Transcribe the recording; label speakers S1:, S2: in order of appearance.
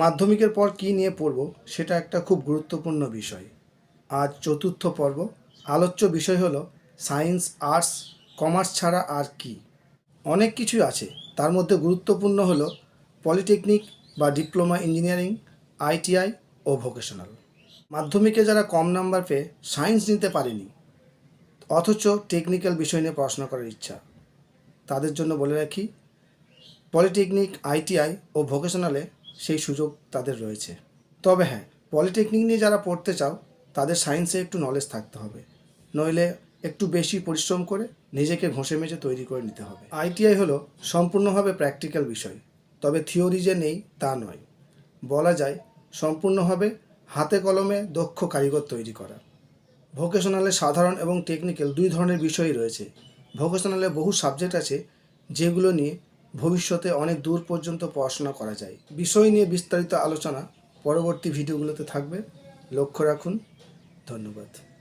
S1: মাধ্যমিকের পর কী নিয়ে পড়ব সেটা একটা খুব গুরুত্বপূর্ণ বিষয়। আজ চতুর্থ পর্ব। আলোচ্য বিষয় হলো সায়েন্স, আর্টস, কমার্স ছাড়া আর কি। অনেক কিছুই আছে। তার মধ্যে গুরুত্বপূর্ণ হলো পলিটেকনিক বা ডিপ্লোমা ইঞ্জিনিয়ারিং, আইটিআই ও ভোকেশনাল। মাধ্যমিকে যারা কম নাম্বার পেয়ে সায়েন্স নিতে পারেনি, অথচ টেকনিক্যাল বিষয় নিয়ে পড়াশোনা করার ইচ্ছা, তাদের জন্য বলে রাখি, পলিটেকনিক, আইটিআই ও ভোকেশনালে সেই সুযোগ তাদের রয়েছে। তবে হ্যাঁ পলিটেকনিক নিয়ে যারা পড়তে চাও, তাদের সায়েন্সে একটু নলেজ থাকতে হবে। নইলে একটু বেশি পরিশ্রম করে নিজেকে ঘষে মেজে তৈরি করে নিতে হবে। আইটিআই হলো সম্পূর্ণভাবে প্র্যাকটিক্যাল বিষয়। তবে থিওরি যে নেই, তা নয়। বলা যায়, সম্পূর্ণভাবে হাতে কলমে দক্ষ কারিগর তৈরি করা। ভোকেশনালে সাধারণ এবং টেকনিক্যাল দুই ধরনের বিষয়ই রয়েছে। ভোকেশনালে বহু সাবজেক্ট আছে যেগুলো নিয়ে ভবিষ্যতে অনেক দূর পর্যন্ত পড়াশোনা করা যায়। বিষয় নিয়ে বিস্তারিত আলোচনা পরবর্তী ভিডিওগুলোতে থাকবে। লক্ষ্য রাখুন। ধন্যবাদ।